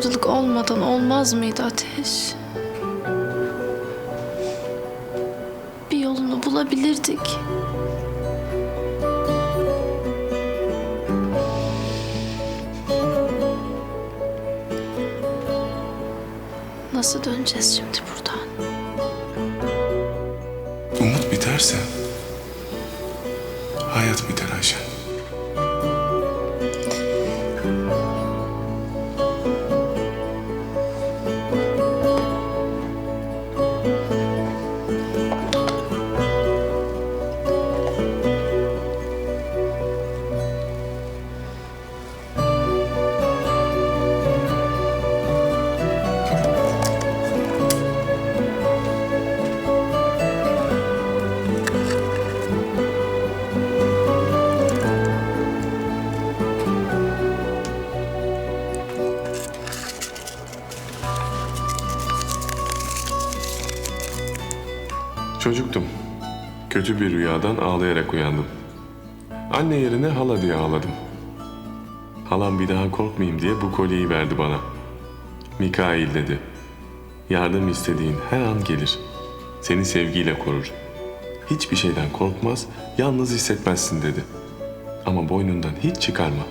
Ayrılık olmadan olmaz mıydı Ateş? Bir yolunu bulabilirdik. Nasıl döneceğiz şimdi buradan? Umut biterse hayat biter Ayşen. Kötü bir rüyadan ağlayarak uyandım. Anne yerine hala diye ağladım. Halam bir daha korkmayayım diye bu kolyeyi verdi bana. Mikail dedi. Yardım istediğin her an gelir. Seni sevgiyle korur. Hiçbir şeyden korkmaz, yalnız hissetmezsin dedi. Ama boynundan hiç çıkarma.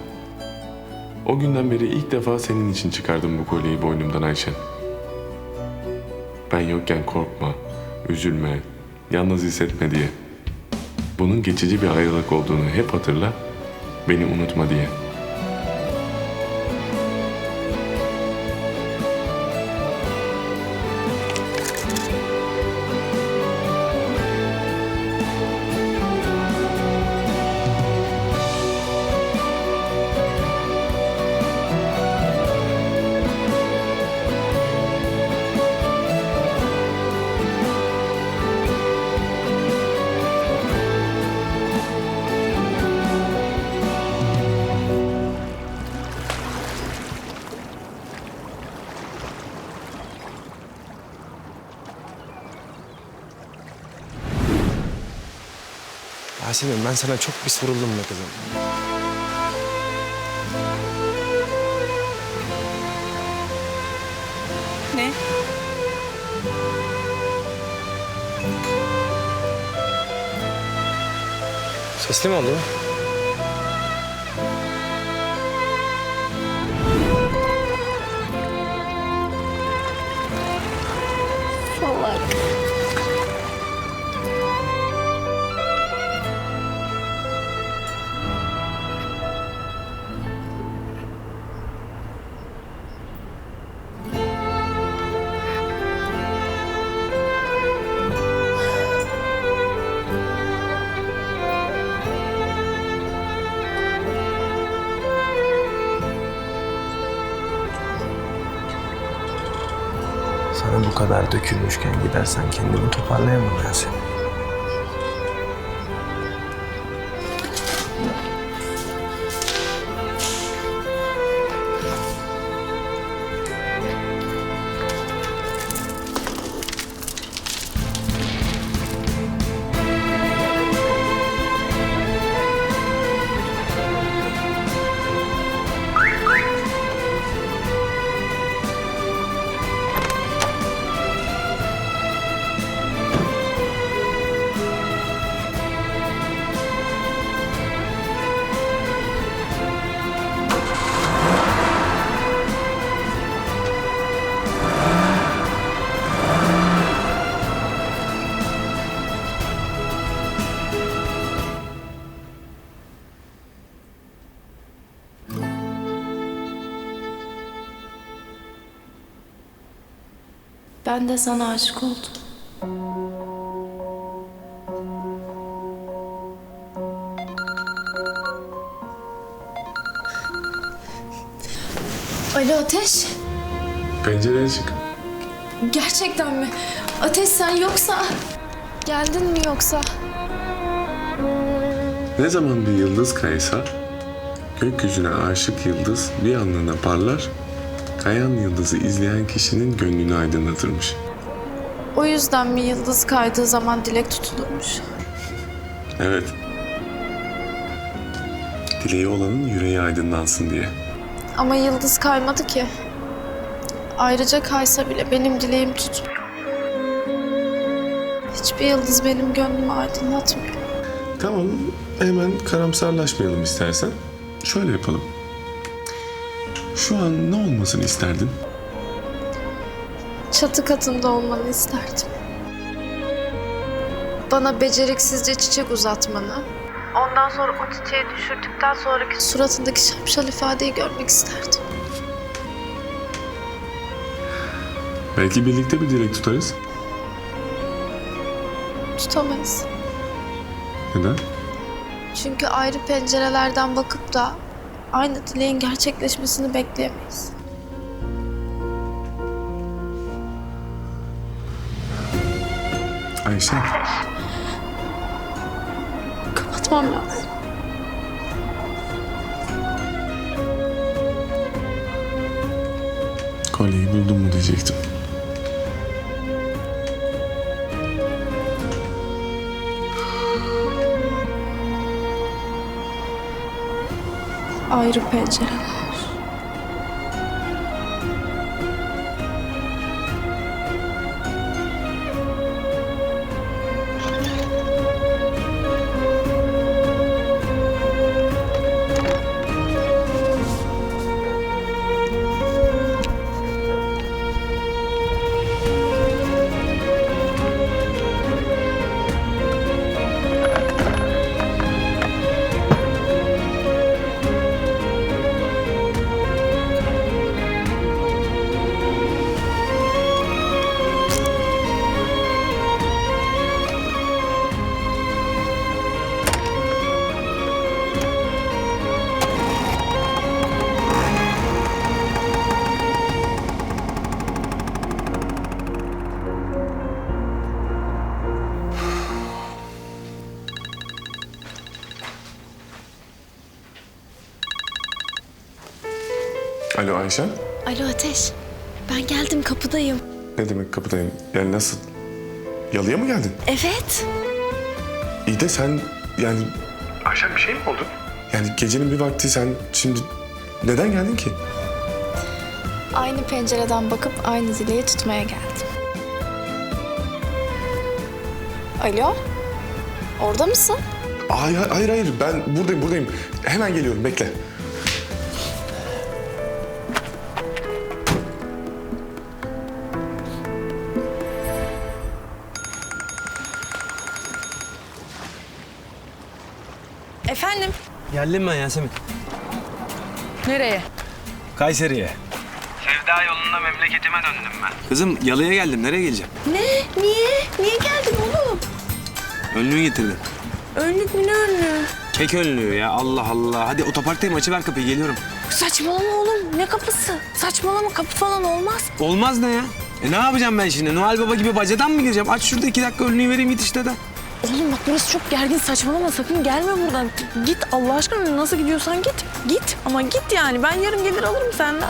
O günden beri ilk defa senin için çıkardım bu kolyeyi boynumdan Ayşen. Ben yokken korkma, üzülme, yalnız hissetme diye. Bunun geçici bir ayrılık olduğunu hep hatırla, beni unutma diye. Yasemin ben sana çok bir soruldum be kızım. Ne? Sesli mi oldu? Sana bu kadar dökülmüşken gidersen kendimi toparlayamam Yasemin. Ben de sana aşık oldum. Alo Ateş. Pencereye çık. Gerçekten mi? Ateş sen yoksa... Geldin mi yoksa? Ne zaman bir yıldız kaysa, gökyüzüne aşık yıldız bir anlığına parlar, kayan yıldızı izleyen kişinin gönlünü aydınlatırmış. O yüzden mi yıldız kaydığı zaman dilek tutulurmuş? Evet. Dileği olanın yüreği aydınlansın diye. Ama yıldız kaymadı ki. Ayrıca kaysa bile benim dileğim tutmuyor. Hiçbir yıldız benim gönlümü aydınlatmıyor. Tamam, hemen karamsarlaşmayalım istersen. Şöyle yapalım. Şu an ne olmasını isterdin? Çatı katında olmanı isterdim. Bana beceriksizce çiçek uzatmanı. Ondan sonra o çiçeği düşürdükten sonraki suratındaki şapşal ifadeyi görmek isterdim. Belki birlikte bir dilek tutarız. Tutamayız. Neden? Çünkü ayrı pencerelerden bakıp da aynı dileğin gerçekleşmesini bekleyemeyiz. Ayşe, Kapatmam lazım. kolyeyi buldum mu diyecektim. Ayrı pencereler. Alo Ayşe. Alo Ateş. Ben geldim kapıdayım. Ne demek kapıdayım? Yani nasıl? Yalıya mı geldin? Evet. İyi de sen yani... Ayşe bir şey mi oldu? Yani gecenin bir vakti sen şimdi neden geldin ki? Aynı pencereden bakıp aynı dileği tutmaya geldim. Alo? Orada mısın? Hayır hayır hayır ben buradayım buradayım. Hemen geliyorum bekle. Geldim ben Yasemin. Nereye? Kayseri'ye. Sevda yolunda memleketime döndüm ben. Kızım yalıya geldim. Nereye geleceğim? Ne? Niye? Niye geldin oğlum? Önlüğü getirdim. Önlük mü ne önlüğü? Kek önlüğü ya Allah Allah. Hadi otoparktayım açıver kapıyı geliyorum. Saçmalama oğlum. Ne kapısı? Saçmalama kapı falan olmaz. Olmaz ne ya? E ne yapacağım ben şimdi? Noel Baba gibi bacadan mı gireceğim? Aç şurada iki dakika önlüğü vereyim git işte de. Oğlum bak burası çok gergin saçmalama sakın gelme buradan. Git Allah aşkına nasıl gidiyorsan git. Git ama git yani ben yarın gelir alırım senden.